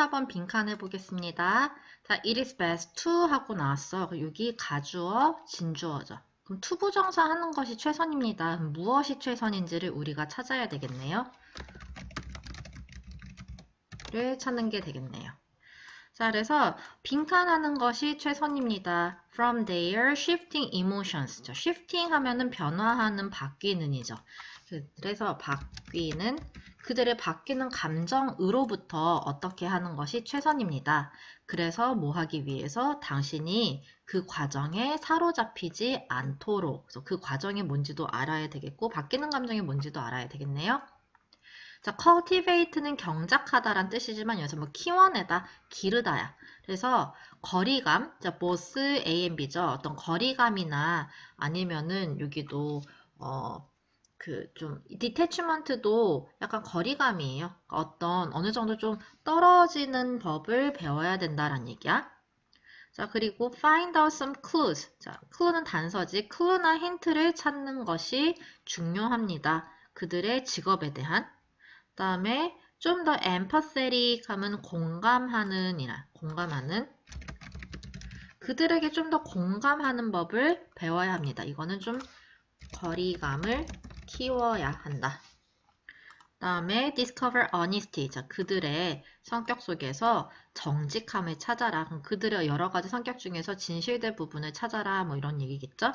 14번 빈칸 해보겠습니다. 자, it is best to 하고 나왔어. 여기 가주어, 진주어죠. 그럼 투부정사 하는 것이 최선입니다. 무엇이 최선인지를 우리가 찾아야 되겠네요. 를 찾는 게 되겠네요. 자, 그래서 빈칸하는 것이 최선입니다. From their shifting emotions. 죠. shifting 하면은 변화하는, 바뀌는이죠. 그래서 바뀌는 그들의 바뀌는 감정으로부터 어떻게 하는 것이 최선입니다. 그래서 뭐 하기 위해서 당신이 그 과정에 사로잡히지 않도록 그 과정이 뭔지도 알아야 되겠고 바뀌는 감정이 뭔지도 알아야 되겠네요. 자, cultivate는 경작하다란 뜻이지만 여기서 뭐 키워내다, 기르다야. 그래서 거리감, 자, both A and B죠. 어떤 거리감이나 아니면은 여기도 어, 그 좀 디태치먼트도 약간 거리감이에요. 어떤 어느 정도 좀 떨어지는 법을 배워야 된다라는 얘기야. 자, 그리고 find out some clues. 자, clue는 단서지. clue나 힌트를 찾는 것이 중요합니다. 그들의 직업에 대한. 다음에 좀 더 empathetic 하면 공감하는 이나 공감하는 그들에게 좀 더 공감하는 법을 배워야 합니다. 이거는 좀 거리감을 키워야 한다. 다음에 discover honesty. 자, 그들의 성격 속에서 정직함을 찾아라. 그럼 그들의 여러 가지 성격 중에서 진실된 부분을 찾아라. 뭐 이런 얘기겠죠?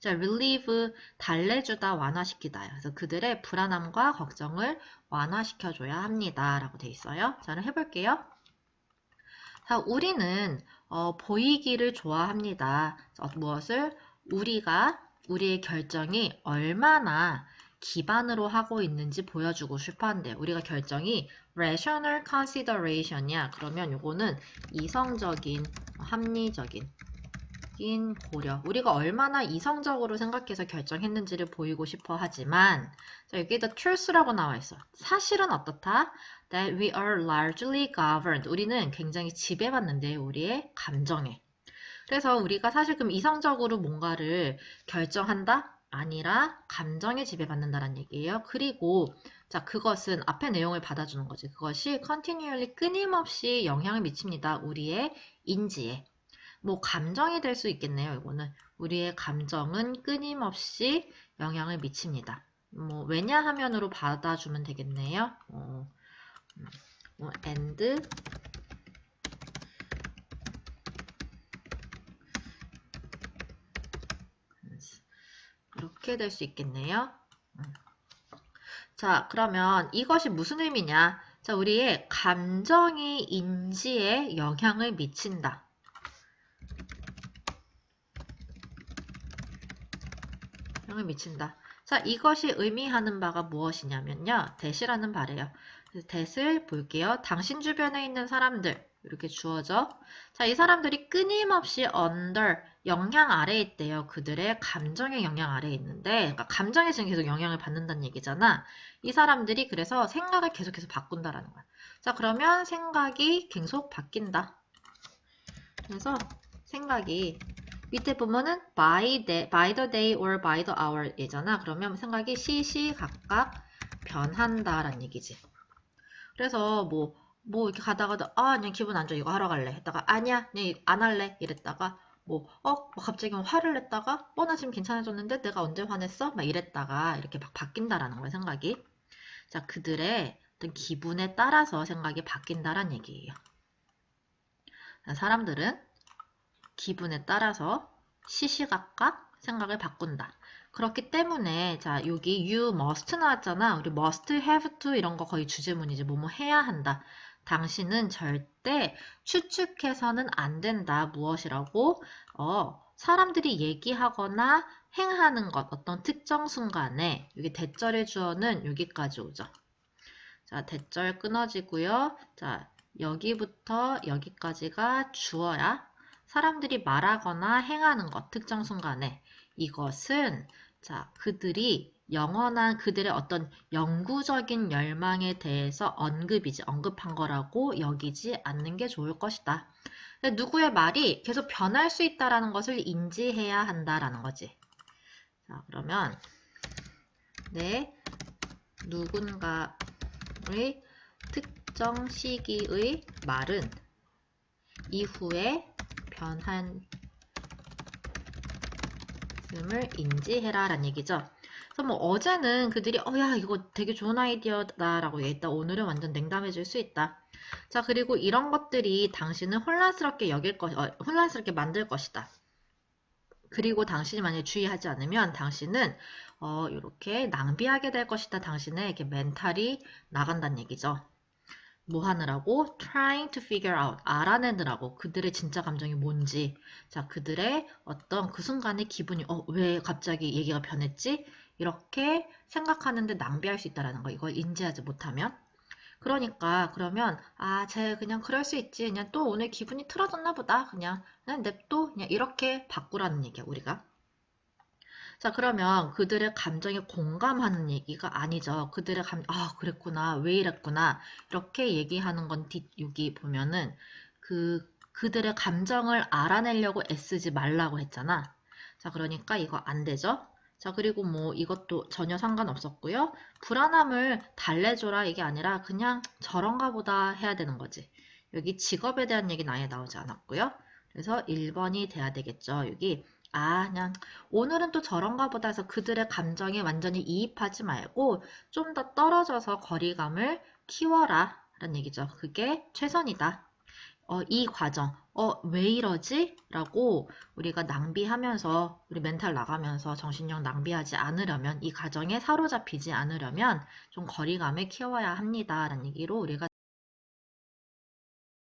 자, relieve, 달래주다, 완화시키다. 그래서 그들의 불안함과 걱정을 완화시켜줘야 합니다. 라고 돼 있어요. 자, 그럼 해볼게요. 자, 우리는 어, 보이기를 좋아합니다. 어, 무엇을? 우리가 우리의 결정이 얼마나 기반으로 하고 있는지 보여주고 싶어 한대. 우리가 결정이 rational consideration이야. 그러면 이거는 이성적인, 합리적인 인 고려. 우리가 얼마나 이성적으로 생각해서 결정했는지를 보이고 싶어 하지만 자, 여기 the truth라고 나와 있어. 사실은 어떻다? That we are largely governed. 우리는 굉장히 지배받는데 우리의 감정에. 그래서 우리가 사실 그럼 이성적으로 뭔가를 결정한다? 아니라 감정에 지배받는다는 얘기예요. 그리고 자 그것은 앞에 내용을 받아주는 거지. 그것이 continually 끊임없이 영향을 미칩니다. 우리의 인지에. 뭐 감정이 될 수 있겠네요. 이거는 우리의 감정은 끊임없이 영향을 미칩니다. 뭐 왜냐하면으로 받아주면 되겠네요. 어, 뭐 and 이렇게 될 수 있겠네요. 자, 그러면 이것이 무슨 의미냐? 자, 우리의 감정이 인지에 영향을 미친다. 영향을 미친다. 자, 이것이 의미하는 바가 무엇이냐면요. 대시라는 바래요. 대을 볼게요. 당신 주변에 있는 사람들 이렇게 주어져. 자, 이 사람들이 끊임없이 under 영향 아래에 있대요. 그들의 감정의 영향 아래에 있는데 그러니까 감정에 지금 계속 영향을 받는다는 얘기잖아. 이 사람들이 그래서 생각을 계속해서 바꾼다라는 거야. 자, 그러면 생각이 계속 바뀐다. 그래서 생각이 밑에 보면은 by, day, by the day or by the hour 이잖아. 그러면 생각이 시시각각 변한다라는 얘기지. 그래서 뭐, 뭐 이렇게 가다가도 아, 그냥 기분 안 좋아. 이거 하러 갈래. 했다가 아니야. 그냥 안 할래. 이랬다가 뭐, 어, 뭐 갑자기 화를 냈다가 어, 나 지금 괜찮아졌는데 내가 언제 화냈어? 막 이랬다가 이렇게 막 바뀐다라는 거야, 생각이. 자, 그들의 어떤 기분에 따라서 생각이 바뀐다라는 얘기예요. 사람들은 기분에 따라서 시시각각 생각을 바꾼다. 그렇기 때문에 자 여기 you must 나왔잖아. 우리 must, have to 이런 거 거의 주제문이지. 뭐뭐 해야 한다. 당신은 절대 추측해서는 안 된다. 무엇이라고? 어, 사람들이 얘기하거나 행하는 것, 어떤 특정 순간에 여기 대절의 주어는 여기까지 오죠. 자, 대절 끊어지고요. 자, 여기부터 여기까지가 주어야 사람들이 말하거나 행하는 것, 특정 순간에 이것은 자, 그들이 영원한 그들의 어떤 영구적인 열망에 대해서 언급이지, 언급한 거라고 여기지 않는 게 좋을 것이다. 누구의 말이 계속 변할 수 있다라는 것을 인지해야 한다라는 거지. 자, 그러면 네, 누군가의 특 일정 시기의 말은 이후에 변한 을 인지해라 라는 얘기죠. 그래서 뭐 어제는 그들이 어 야 이거 되게 좋은 아이디어다 라고 얘기했다. 오늘은 완전 냉담해 줄수 있다. 자 그리고 이런 것들이 당신은 혼란스럽게 여길 것, 어, 혼란스럽게 만들 것이다. 그리고 당신이 만약에 주의하지 않으면 당신은 어, 이렇게 낭비하게 될 것이다. 당신의 이렇게 멘탈이 나간다는 얘기죠. 뭐 하느라고? trying to figure out. 알아내느라고. 그들의 진짜 감정이 뭔지. 자, 그들의 어떤 그 순간의 기분이, 어, 왜 갑자기 얘기가 변했지? 이렇게 생각하는데 낭비할 수 있다라는 거. 이걸 인지하지 못하면. 그러니까, 그러면, 아, 쟤 그냥 그럴 수 있지. 그냥 또 오늘 기분이 틀어졌나 보다. 그냥, 그냥 냅둬. 그냥 이렇게 바꾸라는 얘기야, 우리가. 자, 그러면 그들의 감정에 공감하는 얘기가 아니죠. 그들의 감, 아, 그랬구나. 왜 이랬구나. 이렇게 얘기하는 건 뒤, 여기 보면은 그, 그들의 감정을 알아내려고 애쓰지 말라고 했잖아. 자, 그러니까 이거 안 되죠. 자, 그리고 뭐 이것도 전혀 상관없었고요. 불안함을 달래줘라 이게 아니라 그냥 저런가 보다 해야 되는 거지. 여기 직업에 대한 얘기는 아예 나오지 않았고요. 그래서 1번이 돼야 되겠죠. 여기 아, 그냥 오늘은 또 저런가 보다 해서 그들의 감정에 완전히 이입하지 말고 좀 더 떨어져서 거리감을 키워라 라는 얘기죠. 그게 최선이다. 어, 이 과정, 어, 왜 이러지? 라고 우리가 낭비하면서, 우리 멘탈 나가면서 정신력 낭비하지 않으려면, 이 과정에 사로잡히지 않으려면 좀 거리감을 키워야 합니다. 라는 얘기로 우리가